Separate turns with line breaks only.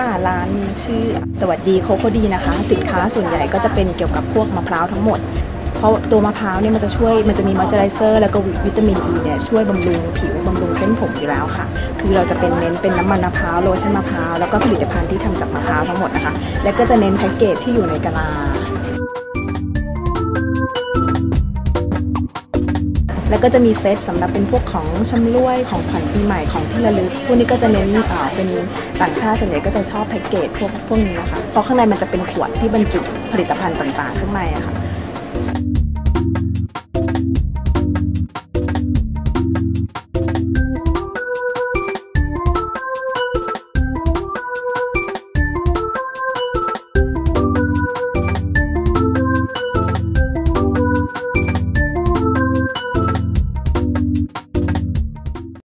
ค่ะร้านชื่อสวัสดีโคโคดีนะคะ สินค้าส่วนใหญ่ก็จะเป็นเกี่ยวกับพวกมะพร้าวทั้งหมด เพราะตัวมะพร้าวเนี่ยมันจะช่วยมันจะมีมอยเจอไรเซอร์แล้วก็วิตามินอีเนี่ยช่วยบำรุงผิวบำรุงเส้นผมอยู่แล้วค่ะ คือเราจะเป็นเน้นเป็นน้ำมันมะพร้าวโลชั่นมะพร้าวแล้วก็ผลิตภัณฑ์ที่ทำจากมะพร้าวทั้งหมดนะคะ และก็จะเน้นแพ็กเกจที่อยู่ในกะลา แล้วก็จะมีเซตสำหรับเป็นพวกของชำร่วยของขวัญปีใหม่ของที่ระลึกพวกนี้ก็จะเน้นเอ่อเป็นต่างชาติส่วนใหญ่ก็จะชอบแพ็กเกจพวกพวกนี้นะคะเพราะข้างในมันจะเป็นขวดที่บรรจุผลิตภัณฑ์ต่างๆ ข้างในอะค่ะ